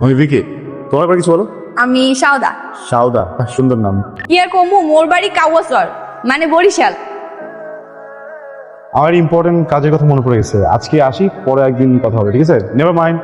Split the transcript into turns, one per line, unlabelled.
আমি বিকে তোমার ব্যাপারে কিছু বলো।
আমি সাউদা
সাউদা বাহ, সুন্দর নাম।
কি আর কমু মোর বাড়ি কাওয়াসর মানে বরিশাল।
আমার ইম্পর্টেন্ট কাজের কথা মনে পড়ে গেছে। আজকে আসি পরে একদিন কথা হবে ঠিক আছে? Never mind